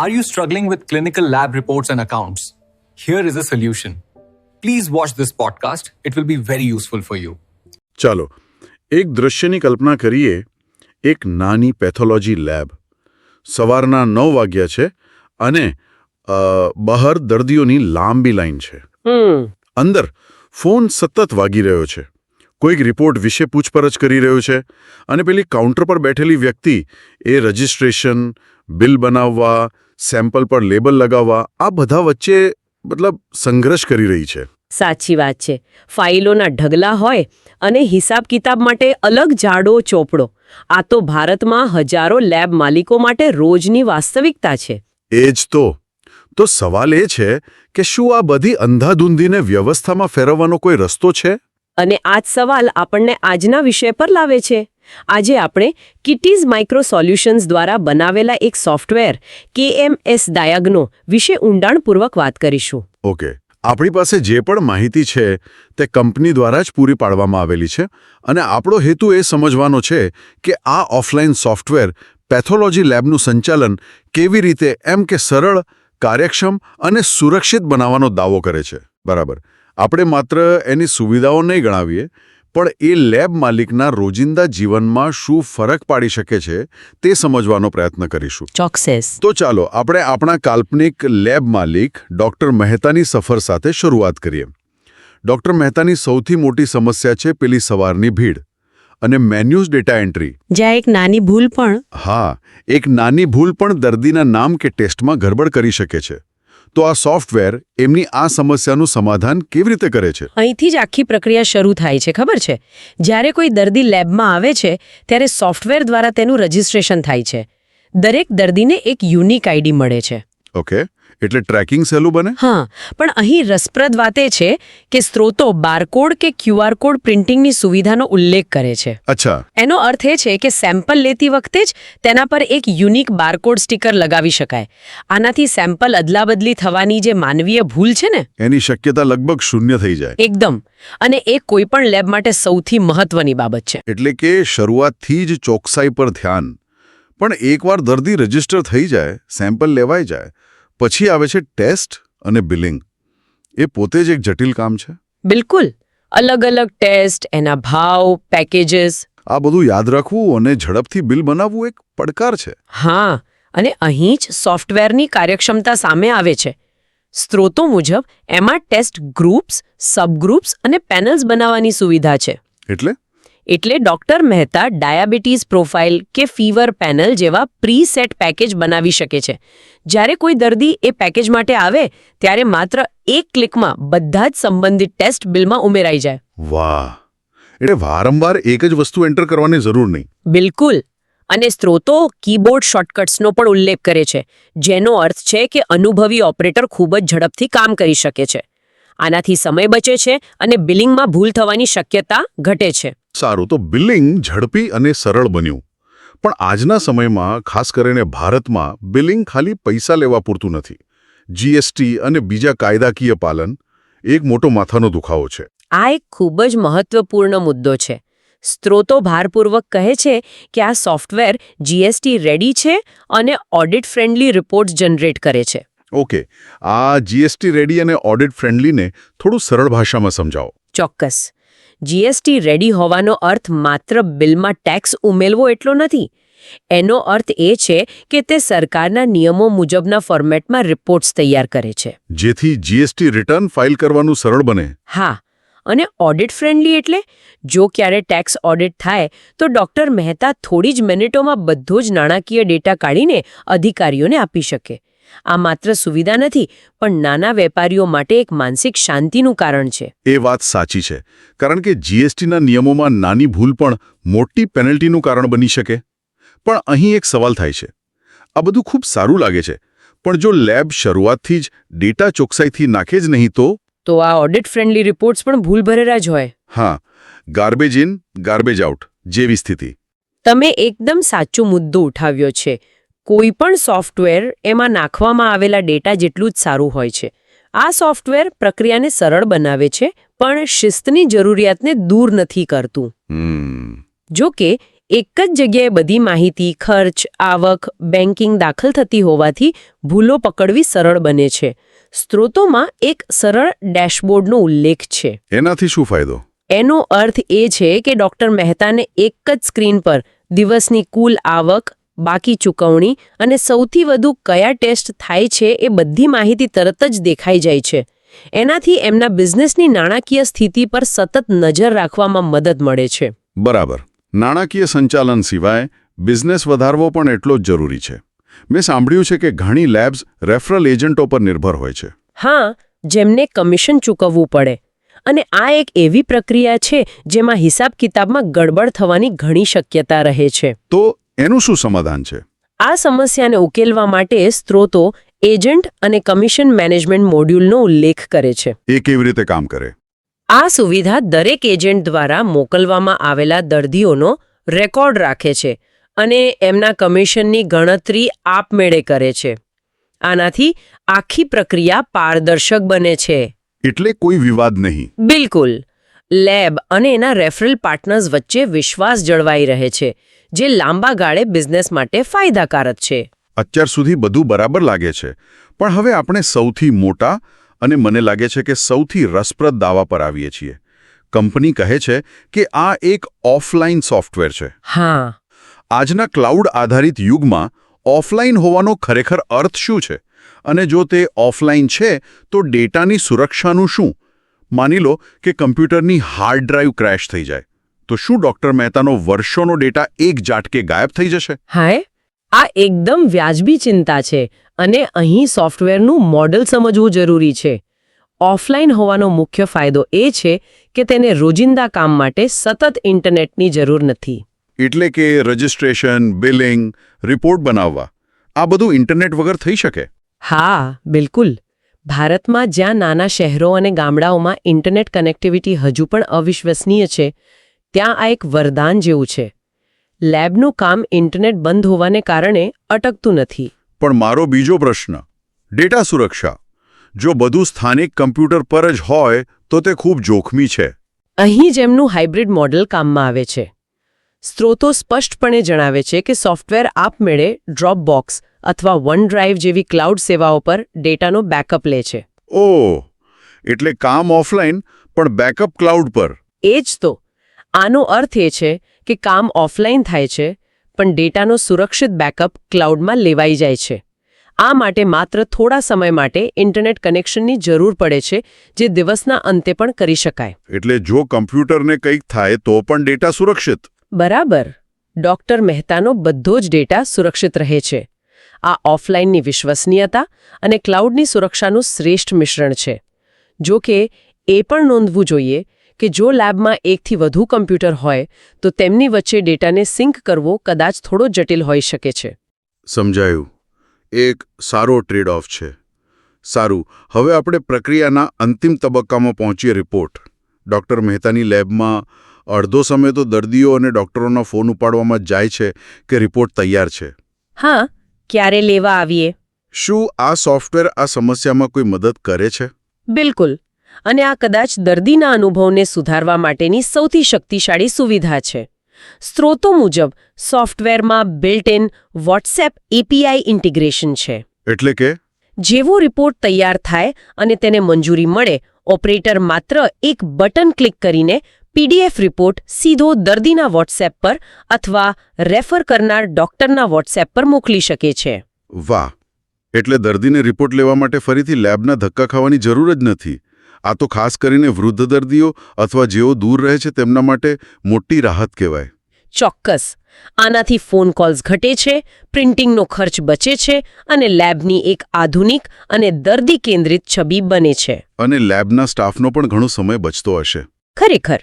Are you struggling with clinical lab reports and accounts? Here is a solution. Please watch this podcast. It will be very useful for you. ચાલો એક દૃશ્યની કલ્પના કરીએ એક નાની pathology lab સવારના નવ વાગ્યા છે અને બહાર દર્દીઓની લાંબી લાઈન છે અંદર ફોન સતત વાગી રહ્યો છે કોઈક રિપોર્ટ વિશે પૂછપરછ કરી રહ્યો છે અને પેલી કાઉન્ટર પર બેઠેલી વ્યક્તિ એ રજિસ્ટ્રેશન બિલ બનાવવા સેમ્પલ પર લેબલ લગાવવા આ બધા વચ્ચે મતલબ સંઘર્ષ કરી રહી છે. સાચી વાત છે. ફાઇલોના ઢગલા હોય અને હિસાબ કિતાબ માટે અલગ જાડો ચોપડો. આ તો ભારતમાં હજારો લેબ માલિકો માટે રોજની વાસ્તવિકતા છે. એ જ તો. તો સવાલ એ છે કે શું આ બધી અંધાધૂંધીને વ્યવસ્થામાં ફેરવવાનો કોઈ રસ્તો છે? અને આ સવાલ આપણને આજના વિષય પર લાવે છે. આજે આપણે કિટીઝ માઇક્રો સોલ્યુશન્સ દ્વારા બનાવેલા એક સોફ્ટવેર, કેએમએસ ડાયગ્નો વિશે ઊંડાણપૂર્વક વાત કરીશું. ઓકે. આપણી પાસે જે પણ માહિતી છે, તે કંપની દ્વારા જ પૂરી પાડવામાં આવેલી છે અને આપણો હેતુ એ સમજવાનો છે કે આ ઓફલાઈન સોફ્ટવેર પેથોલોજી લેબનું સંચાલન કેવી રીતે એમ કે સરળ, કાર્યક્ષમ અને સુરક્ષિત બનાવવાનો દાવો કરે છે. બરાબર. આપણે માત્ર એની સુવિધાઓ નહીં ગણાવીએ પણ એ લેબ માલિકના રોજિંદા જીવનમાં શું ફરક પાડી શકે છે તે સમજવાનો પ્રયત્ન કરીશું. ચોક્સેસ તો ચાલો આપણે આપણા કાલ્પનિક લેબ માલિક ડોક્ટર મહેતાની સફર સાથે શરૂઆત કરીએ. ડોક્ટર મહેતાની સૌથી મોટી સમસ્યા છે પેલી સવારની ભીડ અને મેન્યુઝ ડેટા એન્ટ્રી. જ્યાં એક નાની ભૂલ પણ હા એક નાની ભૂલ પણ દર્દીના નામ કે ટેસ્ટમાં ગડબડ કરી શકે છે. તો આ સોફ્ટવેર એમની આ સમસ્યાનું સમાધાન કેવી રીતે કરે છે? અહીંથી જ આખી પ્રક્રિયા શરૂ થાય છે ખબર છે? જ્યારે કોઈ દર્દી લેબમાં આવે છે ત્યારે સોફ્ટવેર દ્વારા તેનું રજિસ્ટ્રેશન થાય છે. દરેક દર્દીને એક યુનિક આઈડી મળે છે. ઓકે. એટલે ટ્રેકિંગ સહેલું બને? હા પણ અહીં રસપ્રદ વાત એ છે કે સ્ત્રોતો બારકોડ કે ક્યુઆર કોડ પ્રિન્ટિંગની સુવિધાનો ઉલ્લેખ કરે છે. અચ્છા. એનો અર્થ એ છે કે સેમ્પલ લેતી વખતે જ તેના પર એક યુનિક બારકોડ સ્ટીકર લગાવી શકાય. આનાથી સેમ્પલ અદલાબદલી થવાની જે માનવીય ભૂલ છે ને એની શક્યતા લગભગ શૂન્ય થઈ જાય. એકદમ. અને એ કોઈપણ લેબ માટે સૌથી મહત્વની બાબત છે. એટલે કે શરૂઆતથી જ ચોકસાઈ પર ધ્યાન. પણ એકવાર દર્દી રજિસ્ટર થઈ જાય સેમ્પલ લેવાઈ જાય પછી આવે છે ટેસ્ટ અને બિલિંગ. એ પોતે જ એક જટિલ કામ છે. બિલકુલ. અલગ અલગ ટેસ્ટ એના ભાવ પેકેજીસ આ બધું યાદ રાખવું અને ઝડપથી બિલ બનાવવું એક પડકાર છે. હા અને અહીં જ સોફ્ટવેરની કાર્યક્ષમતા સામે આવે છે. સ્ત્રોતો મુજબ એમાં ટેસ્ટ ગ્રુપ્સ સબગ્રુપ્સ અને પેનલ્સ બનાવવાની સુવિધા છે. એટલે? એટલે ડોક્ટર મહેતા ડાયાબિટીસ પ્રોફાઇલ કે ફીવર પેનલ જેવા પ્રી સેટ પેકેજ બનાવી શકે છે. જ્યારે કોઈ દર્દી એ પેકેજ માટે આવે ત્યારે માત્ર એક ક્લિકમાં બધા જ સંબંધિત ટેસ્ટ બિલમાં ઉમેરાઈ જાય. વાહ. એટલે વારંવાર એક જ વસ્તુ એન્ટર કરવાની જરૂર નહીં. બિલકુલ. અને સ્ત્રોતો કીબોર્ડ શોર્ટકટ્સનો પણ ઉલ્લેખ કરે છે જેનો અર્થ છે કે અનુભવી ઓપરેટર ખૂબ જ ઝડપથી કામ કરી શકે છે. આનાથી સમય બચે છે અને બિલિંગમાં ભૂલ થવાની શક્યતા ઘટે છે. સારું. તો બિલિંગ ઝડપી અને સરળ બન્યું. પણ આજના સમયમાં ખાસ કરીને ભારતમાં બિલિંગ ખાલી પૈસા લેવા પૂરતું નથી. જીએસટી અને બીજા કાયદાકીય પાલન એક મોટો માથાનો દુખાવો છે. આ એક ખૂબ જ મહત્વપૂર્ણ મુદ્દો છે. સ્ત્રોતો ભારપૂર્વક કહે છે કે આ સોફ્ટવેર જીએસટી રેડી છે અને ઓડિટ ફ્રેન્ડલી રિપોર્ટ્સ જનરેટ કરે છે. ઓકે આ જીએસટી રેડી અને ઓડિટ ફ્રેન્ડલીને થોડું સરળ ભાષામાં સમજાવો. ચોક્કસ. જીએસટી રેડી હોવાનો અર્થ માત્ર બિલમાં ટેક્સ ઉમેરવો એટલો નથી. એનો અર્થ એ છે કે તે સરકારના નિયમો મુજબના ફોર્મેટમાં રિપોર્ટ્સ તૈયાર કરે છે. જેથી જીએસટી રિટર્ન ફાઇલ કરવાનું સરળ બને. હા અને ઓડિટ ફ્રેન્ડલી એટલે? જો ક્યારે ટેક્સ ઓડિટ થાય તો ડોક્ટર મહેતા થોડી જ મિનિટોમાં બધો જ નાણાકીય ડેટા કાઢીને અધિકારીઓને આપી શકે. આ માત્ર સુવિધા નથી પણ નાના વેપારીઓ માટે એક માનસિક શાંતિનું કારણ છે. એ વાત સાચી છે. કારણ કે જીએસટીના નિયમોમાં નાની ભૂલ પણ મોટી પેનલ્ટીનું કારણ બની શકે. પણ અહીં એક સવાલ થાય છે. આ બધું ખૂબ સારું લાગે છે. પણ જો લેબ શરૂઆતથી જ ડેટા ચોકસાઈથી નાખે જ નહીં તો? તો આ ઓડિટ ફ્રેન્ડલી રિપોર્ટ્સ પણ ભૂલભરેલા જ હોય. હા. ગાર્બેજ ઇન ગાર્બેજ આઉટ જેવી સ્થિતિ. તમે એકદમ સાચો મુદ્દો ઉઠાવ્યો છે. કોઈ પણ સોફ્ટવેર એમાં નાખવામાં આવેલા ડેટા જેટલું જ સારું હોય છે. આ સોફ્ટવેર પ્રક્રિયાને સરળ બનાવે છે પણ શિસ્તની જરૂરિયાતને દૂર નથી કરતું. જોકે જો કે એક જ જગ્યાએ બધી માહિતી ખર્ચ આવક બેન્કિંગ દાખલ થતી હોવાથી ભૂલો પકડવી સરળ બને છે. સ્ત્રોતોમાં એક સરળ ડેશબોર્ડનો ઉલ્લેખ છે. એનાથી શું ફાયદો? એનો અર્થ એ છે કે ડોક્ટર મહેતાને એક જ સ્ક્રીન પર દિવસની કુલ આવક બાકી ચૂકવણી અને સૌથી વધુ કયા ટેસ્ટ થાય છે એ બધી માહિતી તરત જ દેખાઈ જાય છે. એનાથી એમના બિઝનેસની નાણાકીય સ્થિતિ પર સતત નજર રાખવામાં મદદ મળે છે. બરાબર. નાણાકીય સંચાલન સિવાય બિઝનેસ વધારવો પણ એટલો જ જરૂરી છે. મેં સાંભળ્યું છે કે ઘણી લેબ્સ રેફરલ એજન્ટો પર નિર્ભર હોય છે. હા જેમને કમિશન ચૂકવવું પડે. અને આ એક એવી પ્રક્રિયા છે જેમાં હિસાબ કિતાબમાં ગડબડ થવાની ઘણી શક્યતા રહે છે. તો એનું શું સમાધાન છે? આ સમસ્યાને ઉકેલવા માટે સ્ત્રોતો એજન્ટ અને કમિશન મેનેજમેન્ટ મોડ્યુલનો ઉલ્લેખ કરે છે. એ કેવી રીતે કામ કરે? આ સુવિધા દરેક એજન્ટ દ્વારા મોકલવામાં આવેલા દર્દીઓનો રેકોર્ડ રાખે છે અને એમના કમિશનની ગણતરી આપમેળે કરે છે. આનાથી આખી પ્રક્રિયા પારદર્શક બને છે. એટલે કોઈ વિવાદ નહીં. બિલકુલ. લેબ અને એના રેફરલ પાર્ટનર્સ વચ્ચે વિશ્વાસ જળવાઈ રહે છે જે લાંબા ગાળે બિઝનેસ માટે ફાયદાકારક છે. અત્યાર સુધી બધું બરાબર લાગે છે પણ હવે આપણે સૌથી મોટા અને મને લાગે છે કે સૌથી રસપ્રદ દાવા પર આવીએ છીએ. કંપની કહે છે કે આ એક ઓફલાઈન સોફ્ટવેર છે. હા. આજના ક્લાઉડ આધારિત યુગમાં ઓફલાઈન હોવાનો ખરેખર અર્થ શું છે? અને જો તે ઓફલાઈન છે તો ડેટાની સુરક્ષાનું શું? માની લો કે કમ્પ્યુટરની હાર્ડ ડ્રાઈવ ક્રેશ થઈ જાય. તો શું ડોક્ટર મહેતાનો વર્ષોનો ડેટા એક ઝાટકે ગાયબ થઈ જશે? હાય આ એકદમ વ્યાજબી ચિંતા છે અને અહીં સોફ્ટવેરનું મોડલ સમજવું જરૂરી છે. ઓફલાઈન હોવાનો મુખ્ય ફાયદો એ છે કે તેને રોજિંદા કામ માટે સતત ઇન્ટરનેટની જરૂર નથી. એટલે કે રજિસ્ટ્રેશન બિલિંગ રિપોર્ટ બનાવવા આ બધું ઇન્ટરનેટ વગર થઈ શકે? હા બિલકુલ. ભારતમાં જ્યાં નાના શહેરો અને ગામડાઓમાં ઇન્ટરનેટ કનેક્ટિવિટી હજુ પણ અવિશ્વસનીય છે ત્યાં આ એક વરદાન જેવું છે. લેબનું કામ ઇન્ટરનેટ બંધ હોવાને કારણે અટકતું નથી. પણ મારો બીજો પ્રશ્ન ડેટા સુરક્ષા. જો બધું સ્થાનિક કમ્પ્યુટર પર જ હોય તો તે ખૂબ જોખમી છે. અહીં જેમનું હાઇબ્રિડ મોડલ કામમાં આવે છે. સ્ત્રોતો સ્પષ્ટપણે જણાવે છે કે સોફ્ટવેર આપમેળે ડ્રોપબોક્સ અથવા વન ડ્રાઈવ જેવી ક્લાઉડ સેવાઓ પર ડેટાનો બેકઅપ લે છે. ઓહ એટલે કામ ઓફલાઈન પણ બેકઅપ ક્લાઉડ પર. એ જ તો. આનો અર્થ એ છે કે કામ ઓફલાઈન થાય છે પણ ડેટાનો સુરક્ષિત બેકઅપ ક્લાઉડમાં લેવાઈ જાય છે. આ માટે માત્ર થોડા સમય માટે ઇન્ટરનેટ કનેક્શનની જરૂર પડે છે જે દિવસના અંતે પણ કરી શકાય. એટલે જો કમ્પ્યુટરને કંઈક થાય તો પણ ડેટા સુરક્ષિત. બરાબર. ડોક્ટર મહેતાનો બધો જ ડેટા સુરક્ષિત રહે છે. આ ઓફલાઈનની વિશ્વસનીયતા અને ક્લાઉડની સુરક્ષાનું શ્રેષ્ઠ મિશ્રણ છે. જો કે એ પણ નોંધવું જોઈએ કે જો લેબમાં એકથી વધુ કમ્પ્યુટર હોય તો તેમની વચ્ચે ડેટાને સિંક કરવો કદાચ થોડો જટિલ હોઈ શકે છે. સમજાયું. એક સારો ટ્રેડ ઓફ છે. સારું. હવે આપણે પ્રક્રિયાના અંતિમ તબક્કામાં પહોંચીએ રિપોર્ટ. ડૉક્ટર મહેતાની લેબમાં અડધો સમય તો દર્દીઓ અને ડૉક્ટરોના ફોન ઉપાડવામાં જાય છે કે રિપોર્ટ તૈયાર છે. હા ક્યારે લેવા આવીએ? શું આ સોફ્ટવેર આ સમસ્યામાં કોઈ મદદ કરે છે? બિલકુલ. અને આ કદાચ દર્દીના અનુભવને સુધારવા માટેની સૌથી શક્તિશાળી સુવિધા છે. સ્ત્રોતો મુજબ સોફ્ટવેરમાં built in WhatsApp API integration છે. એટલે કે? જેવો રિપોર્ટ તૈયાર થાય અને તેને મંજૂરી મળે ઓપરેટર માત્ર એક બટન ક્લિક કરીને પીડીએફ રિપોર્ટ સીધો દર્દીના વોટ્સએપ પર અથવા રેફર કરનાર ડોક્ટરના વોટ્સએપ પર મોકલી શકે છે. વાહ એટલે દર્દીને રિપોર્ટ લેવા માટે ફરીથી લેબના ધક્કા ખાવાની જરૂર જ નથી. આ તો ખાસ કરીને વૃદ્ધ દર્દીઓ અથવા જેઓ દૂર રહે છે તેમના માટે મોટી રાહત કહેવાય. ચોક્કસ. આનાથી ફોન કોલ્સ ઘટે છે પ્રિન્ટિંગનો ખર્ચ બચે છે અને લેબની એક આધુનિક અને દર્દી કેન્દ્રિત છબી બને છે. અને લેબના સ્ટાફનો પણ ઘણો સમય બચતો હશે. ખરેખર.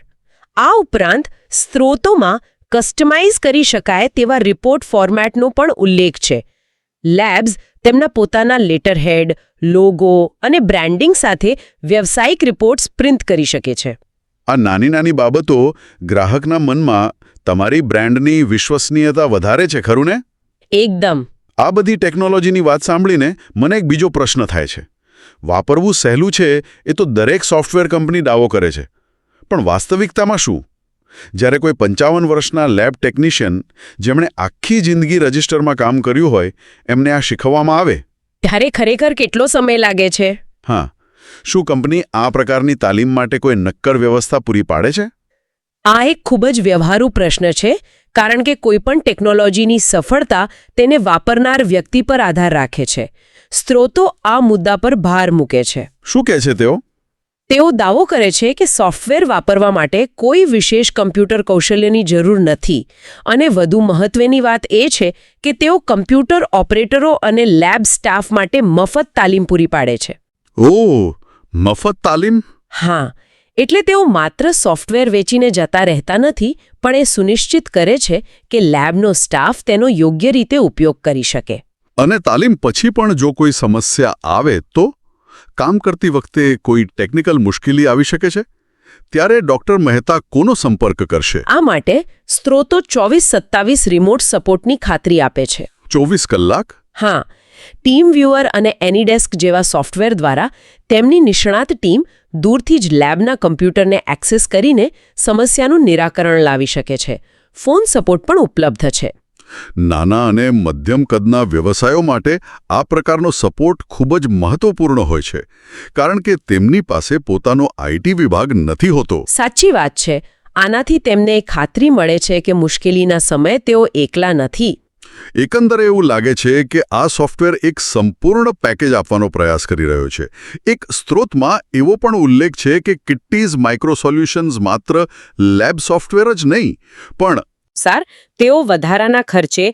આ ઉપરાંત સ્ત્રોતોમાં કસ્ટમાઇઝ કરી શકાય તેવા રિપોર્ટ ફોર્મેટનો પણ ઉલ્લેખ છે. લેબ્સ તેમના પોતાના લેટરહેડ લોગો અને બ્રાન્ડિંગ સાથે વ્યવસાયિક રિપોર્ટ્સ પ્રિન્ટ કરી શકે છે. આ નાની નાની બાબતો ગ્રાહકના મનમાં તમારી બ્રાન્ડની વિશ્વસનીયતા વધારે છે ખરું ને? એકદમ. આ બધી ટેકનોલોજીની વાત સાંભળીને મને એક બીજો પ્રશ્ન થાય છે. વાપરવું સહેલું છે એ તો દરેક સોફ્ટવેર કંપની દાવો કરે છે. પણ વાસ્તવિકતામાં શું? જ્યારે કોઈ પંચાવન વર્ષના લેબ ટેકનિશિયન જેમણે આખી જિંદગી રજિસ્ટરમાં કામ કર્યું હોય એમને આ શીખવવામાં આવે? ત્યારે ખરેખર કેટલો સમય લાગે છે? હા. શું કંપની આ પ્રકારની તાલીમ માટે કોઈ નક્કર વ્યવસ્થા પૂરી પાડે છે? આ એક ખૂબ જ વ્યવહારુ પ્રશ્ન છે કારણ કે કોઈપણ ટેકનોલોજીની સફળતા તેને વાપરનાર વ્યક્તિ પર આધાર રાખે છે. સ્ત્રોતો આ મુદ્દા પર ભાર મૂકે છે. શું કહે છે તેઓ? તેઓ દાવો કરે છે કે સોફ્ટવેર વાપરવા માટે કોઈ વિશેષ કમ્પ્યુટર કૌશલ્યની જરૂર નથી. અને વધુ મહત્વની વાત એ છે કે તેઓ કમ્પ્યુટર ઓપરેટરો અને લેબ સ્ટાફ માટે મફત તાલીમ પૂરી પાડે છે. ઓહ મફત તાલીમ? હા એટલે તેઓ માત્ર સોફ્ટવેર વેચીને જતા રહેતા નથી પણ એ સુનિશ્ચિત કરે છે કે લેબનો સ્ટાફ તેનો યોગ્ય રીતે ઉપયોગ કરી શકે. અને તાલીમ પછી પણ જો કોઈ સમસ્યા આવે તો? કામ કરતી વખતે કોઈ ટેકનિકલ મુશ્કેલી આવી શકે છે? ત્યારે ડોક્ટર મહેતા કોનો સંપર્ક કરશે? આ માટે સ્ત્રોતો ચોવીસ સત્તાવીસ રિમોટ સપોર્ટની ખાતરી આપે છે. ચોવીસ કલાક? હા. ટીમ વ્યુઅર અને એનીડેસ્ક જેવા સોફ્ટવેર દ્વારા તેમની નિષ્ણાત ટીમ દૂરથી જ લેબના કમ્પ્યુટરને એક્સેસ કરીને સમસ્યાનું નિરાકરણ લાવી શકે છે. ફોન સપોર્ટ પણ ઉપલબ્ધ છે. નાના અને મધ્યમ કદના વ્યવસાયો માટે આ પ્રકારનો સપોર્ટ ખૂબ જ મહત્વપૂર્ણ હોય છે કારણ કે તેમની પાસે પોતાનો આઈટી વિભાગ નથી હોતો. સાચી વાત છે. આનાથી તેમને ખાતરી મળે છે કે મુશ્કેલીના સમયે તેઓ એકલા નથી. એકંદરે એવું લાગે છે કે આ સોફ્ટવેર એક સંપૂર્ણ પેકેજ આપવાનો પ્રયાસ કરી રહ્યો છે. એક સ્ત્રોતમાં એવો પણ ઉલ્લેખ છે કે કિટ્ટીઝ માઇક્રો સોલ્યુશન્સ માત્ર લેબ સોફ્ટવેર જ નહીં પણ સર તેઓ વધારાના ખર્ચે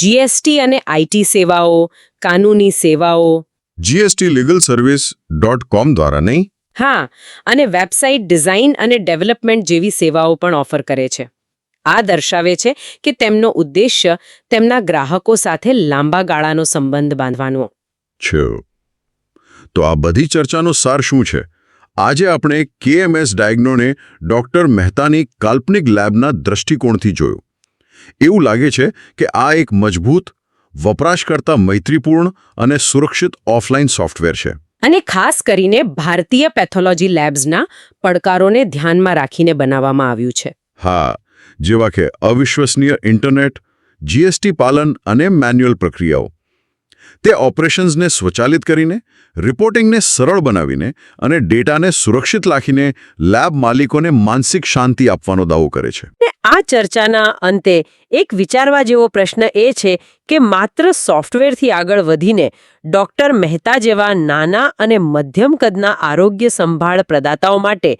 જીએસટી અને આઈટી સેવાઓ કાનૂની સેવાઓ GST legal service dot com દ્વારા નહીં? હા અને વેબસાઇટ ડિઝાઇન અને ડેવલપમેન્ટ જેવી સેવાઓ પણ ઓફર કરે છે. આ દર્શાવે છે કે તેમનો ઉદ્દેશ્ય તેમના ગ્રાહકો સાથે લાંબા ગાળાનો સંબંધ બાંધવાનો. છે તો આ બધી ચર્ચાનો સાર શું છે? આજે આપણે કેએમએસ ડાયગ્નોને ડોક્ટર મહેતાની કાલ્પનિક લેબના દ્રષ્ટિકોણથી જોયું. એવું લાગે છે કે આ એક મજબૂત વપરાશકર્તા મૈત્રીપૂર્ણ અને સુરક્ષિત ઓફલાઈન સોફ્ટવેર છે. અને ખાસ કરીને ભારતીય પેથોલોજી લેબ્સના પડકારોને ધ્યાનમાં રાખીને બનાવવામાં આવ્યું છે. હા જેવા કે અવિશ્વસનીય ઇન્ટરનેટ જીએસટી પાલન અને મેન્યુઅલ પ્રક્રિયાઓ. તે ઓપરેશન્સને સ્વચાલિત કરીને રિપોર્ટિંગને સરળ બનાવીને અને ડેટાને સુરક્ષિત રાખીને લેબ માલિકોને માનસિક શાંતિ આપવાનો દાવો કરે છે. આ ચર્ચાના અંતે એક વિચારવા જેવો પ્રશ્ન એ છે કે માત્ર સોફ્ટવેરથી આગળ વધીને ડોક્ટર મહેતા જેવા નાના અને મધ્યમ કદના આરોગ્ય સંભાળ પ્રદાતાઓ માટે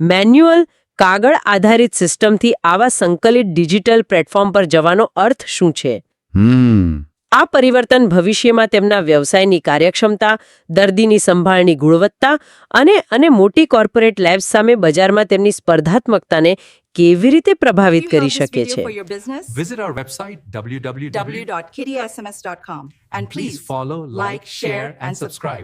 મેન્યુઅલ કાગળ આધારિત સિસ્ટમથી આવા સંકલિત ડિજિટલ પ્લેટફોર્મ પર જવાનો અર્થ શું છે? હમ. આ પરિવર્તન ભવિષ્યમાં તેમના વ્યવસાયની કાર્યક્ષમતા દર્દીની સંભાળની ગુણવત્તા અને અને મોટી કોર્પોરેટ લેબ્સ સામે બજારમાં તેમની સ્પર્ધાત્મકતાને કેવી રીતે પ્રભાવિત કરી શકે છે for your business? Visit our website www. www.kittysms.com and Please please follow, like, share, and subscribe.